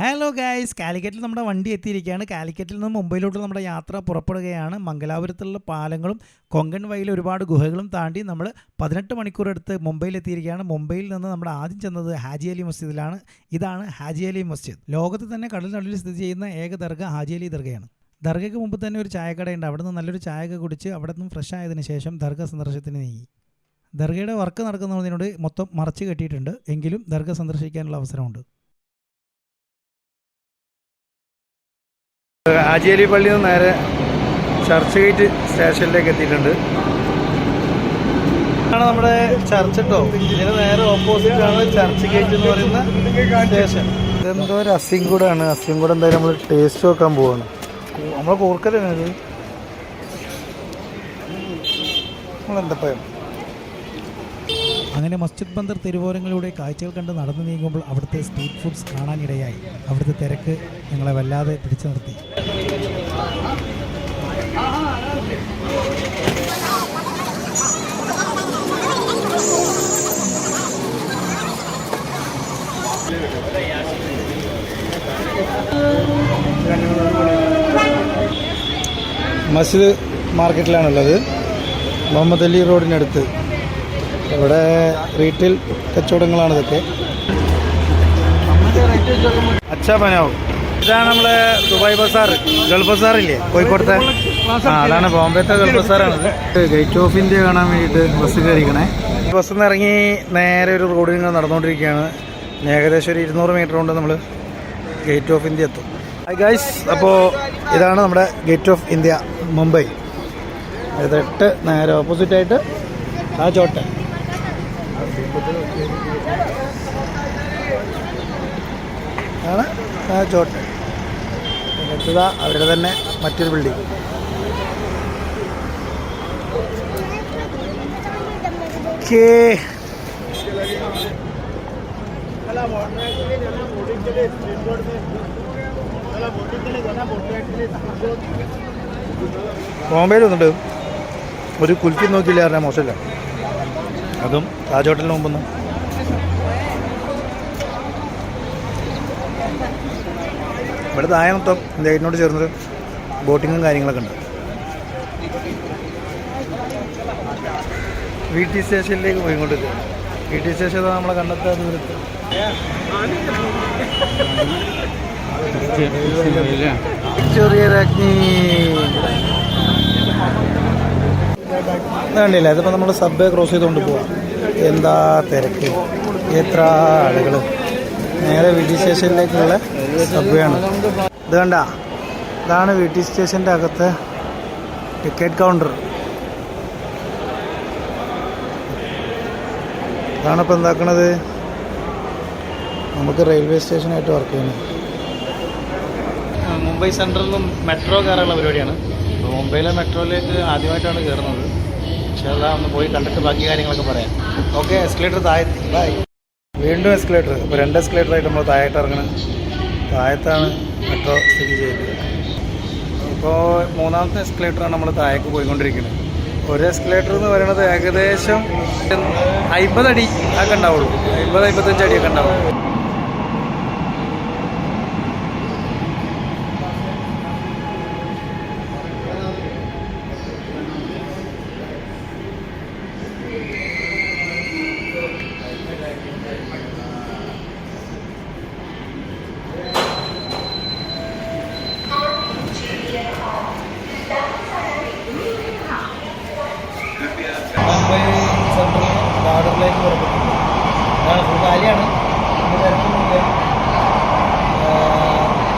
Hello guys കാലിക്കറ്റിൽ നമ്മുടെ വണ്ടി എത്തിയിരിക്കുകയാണ്. കാലിക്കറ്റിൽ നിന്ന് മുംബൈയിലോട്ട് നമ്മുടെ യാത്ര പുറപ്പെടുകയാണ്. മംഗലാപുരത്തുള്ള പാലങ്ങളും കൊങ്കൺ വഴിയിലെ ഒരുപാട് ഗുഹകളും താണ്ടി നമ്മൾ പതിനെട്ട് മണിക്കൂർ എടുത്ത് മുംബൈയിൽ എത്തിയിരിക്കുകയാണ്. മുംബൈയിൽ നിന്ന് നമ്മൾ ആദ്യം ചെന്നത് ഹാജി അലി മസ്ജിദിലാണ്. ഇതാണ് ഹാജി അലി മസ്ജിദ്. ലോകത്ത് തന്നെ കടലിനുള്ളിൽ സ്ഥിതി ചെയ്യുന്ന ഏക ദർഗ ഹാജി അലി ദർഗയാണ്. ദർഗയ്ക്ക് മുമ്പ് തന്നെ ഒരു ചായക്കടയുണ്ട്. അവിടെ നിന്ന് നല്ലൊരു ചായയൊക്കെ കുടിച്ച് അവിടെ നിന്നും ഫ്രഷ് ആയതിനു ശേഷം ദർഗ സന്ദർശനത്തിന് നീങ്ങി. ദർഗയുടെ വർക്ക് നടക്കുന്നതിനോട് മൊത്തം മറച്ചു കെട്ടിയിട്ടുണ്ട്. എങ്കിലും ദർഗ സന്ദർശിക്കാനുള്ള അവസരമുണ്ട്. ഹാജി അലി പള്ളിയിൽ നിന്ന് നേരെ ചർച്ച് ഗേറ്റ് സ്റ്റേഷനിലേക്ക് എത്തിയിട്ടുണ്ട്. ആണ് നമ്മുടെ ചർച്ച് കേട്ടോ ഇതിന് നേരെ ഓപ്പോസിറ്റ് ആണ് ചർച്ച് ഗേറ്റ് എന്ന് പറയുന്ന സ്റ്റേഷൻ ഇതെന്തോ ഒരു അസിങ്കൂടാണ് കൂടെ എന്തായാലും നമ്മൾ ടേസ്റ്റ് നോക്കാൻ പോവാണ്. നമ്മൾ കൂർക്കലാണ് നമ്മളെന്താ നമ്മളെന്തപ്പയം അങ്ങനെ മസ്ജിദ് ബന്ദർ തെരുവോരങ്ങളിലൂടെ കാഴ്ചകൾ കണ്ട് നടന്നു നീങ്ങുമ്പോൾ അവിടുത്തെ സ്ട്രീറ്റ് ഫുഡ്സ് കാണാനിടയായി. അവിടുത്തെ തിരക്ക് ഞങ്ങളെ വല്ലാതെ പിടിച്ചു നിർത്തി. മസ്ജിദ് മാർക്കറ്റിലാണുള്ളത്. മുഹമ്മദ് അലി റോഡിനടുത്ത്. ഇവിടെ റീറ്റെയിൽ കച്ചവടങ്ങളാണ് ഇതൊക്കെ. അച്ഛാ പനാവും. ഇതാണ് നമ്മളെ ദുബായ് ബസാർ ഗൾഫ് ബസാർ ഇല്ലേ കോഴിക്കോടത്തെ? ആ അതാണ് ബോംബെത്തെ ഗൾഫ് ബസാറാണ് ഗേറ്റ് ഓഫ് ഇന്ത്യ കാണാൻ വേണ്ടിയിട്ട് ബസ് കയറിക്കണേ ബസ്സിൽ നിന്ന് ഇറങ്ങി നേരെ ഒരു റോഡിൽ നിന്ന് നടന്നുകൊണ്ടിരിക്കുകയാണ് ഏകദേശം ഒരു ഇരുന്നൂറ് മീറ്റർ കൊണ്ട് നമ്മൾ ഗേറ്റ് ഓഫ് ഇന്ത്യ എത്തും. ഹൈ ഗൈസ് അപ്പോൾ ഇതാണ് നമ്മുടെ ഗേറ്റ് ഓഫ് ഇന്ത്യ മുംബൈ. തൊട്ട് നേരെ ഓപ്പോസിറ്റ് ആയിട്ട് ആ ചോട്ടെ. ആണ്. ആ ചോട്ടെ. അടുത്തതാ അവരുടെ തന്നെ മറ്റൊരു ബിൽഡിംഗ് ഓക്കേ. ബോംബെയിൽ വന്നിട്ട് ഒരു കുൽഫി നോക്കിയില്ല പറഞ്ഞാൽ മോശമില്ല? അതും താജ് ഹോട്ടലിന് മുമ്പൊന്നും. ഇവിടെ താഴെ മൊത്തം ചേർന്നൊരു ബോട്ടിങ്ങും കാര്യങ്ങളൊക്കെ ഉണ്ട്. വി ടി സ്റ്റേഷനിലേക്ക് പോയിക്കൊണ്ടിരിക്കുക. വി ടി സ്റ്റേഷൻ നമ്മളെ കണ്ടെത്താ ദൂരത്ത്? ചെറിയ രാജ്ഞി. കണ്ടില്ല ഇതിപ്പോൾ നമ്മൾ സബ് ക്രോസ് ചെയ്തുകൊണ്ട് പോവാം. എന്താ തിരക്ക്? എത്ര ആളുകൾ നേരെ വി ടി സ്റ്റേഷനിലേക്കുള്ള സബ്വേ ആണ്. ഇത് കണ്ട ഇതാണ് വി ടി സ്റ്റേഷന്റെ അകത്ത് ടിക്കറ്റ് കൗണ്ടർ ഇതാണ് ഇപ്പോൾ എന്താക്കണത്? നമുക്ക് റെയിൽവേ സ്റ്റേഷനായിട്ട് വർക്ക് ചെയ്യുന്നത് മുംബൈ സെൻട്രലിൽ നിന്നും മെട്രോ കയറാനുള്ള പരിപാടിയാണ്. മുംബൈയിലെ മെട്രോയിലേക്ക് ആദ്യമായിട്ടാണ് കയറുന്നത് ഒന്ന് പോയി കണ്ടിട്ട് ബാക്കി കാര്യങ്ങളൊക്കെ പറയാം. ഓക്കെ എസ്കലേറ്റർ താഴെത്തി ബൈ വീണ്ടും എസ്കലേറ്റർ ഇപ്പോൾ രണ്ട് എസ്കലേറ്റർ ആയിട്ട് നമ്മൾ താഴത്ത് ഇറങ്ങണം. താഴത്താണ് മെട്രോ സ്ഥിതി ചെയ്യുന്നത്. ഇപ്പോൾ മൂന്നാമത്തെ എസ്കലേറ്ററാണ് നമ്മൾ താഴേക്ക് പോയിക്കൊണ്ടിരിക്കുന്നത്. ഒരു എസ്കലേറ്റർ എന്ന് പറയുന്നത് ഏകദേശം അമ്പത് അടി ഒക്കെ ഉണ്ടാവുള്ളൂ. അമ്പത് അമ്പത്തഞ്ച് അടിയൊക്കെ ഉണ്ടാവുള്ളൂ. ഗാർഡനിലേക്ക് പുറപ്പെട്ടിട്ടുണ്ട് അതാണ് ഫുൾ കാലിയാണ്.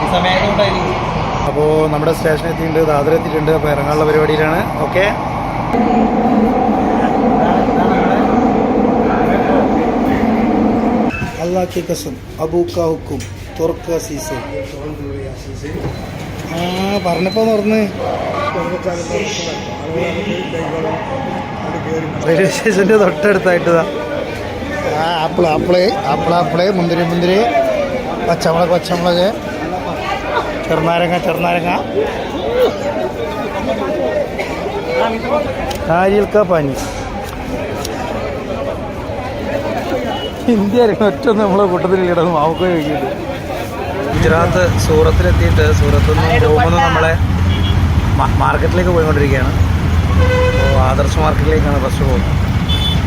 ഈ സമയമായതുകൊണ്ടായിരിക്കും. അപ്പോൾ നമ്മുടെ സ്റ്റേഷൻ എത്തിയിട്ടുണ്ട് ദാദർ എത്തിയിട്ടുണ്ട് അപ്പോൾ ഇറങ്ങാനുള്ള പരിപാടിയിലാണ്. ഓക്കെ? അള്ളാഹ് കസം അബൂക്ക ഹുക്കും തുറക്ക സീസെ ആ പറഞ്ഞപ്പോ തുറന്ന്. റെയിൽവേ തൊട്ടടുത്തായിട്ടതാ. ആ ആപ്പിൾ ആപ്പിൾ ആപ്പിൾ ആപ്പിൾ മുന്തിരി മുന്തിരി പച്ചമുളക് പച്ചമുളക് ചെറുനാരങ്ങ ചെറുനാരങ്ങ. നാരിയൽക്ക പാനി. ഇന്ത്യ ഒറ്റ നമ്മളെ കൂട്ടത്തിൽ കിടന്ന് മാവുക്കോ ചോദിക്കുന്നുണ്ട് ഗുജറാത്ത് സൂറത്തിലെത്തിയിട്ട് സൂറത്ത് നിന്ന് നമ്മളെ മാർക്കറ്റിലേക്ക് പോയിക്കൊണ്ടിരിക്കുകയാണ്. അപ്പോൾ ആദർശ് മാർക്കറ്റിലേക്കാണ് ഫസ്റ്റ് പോകുന്നത്.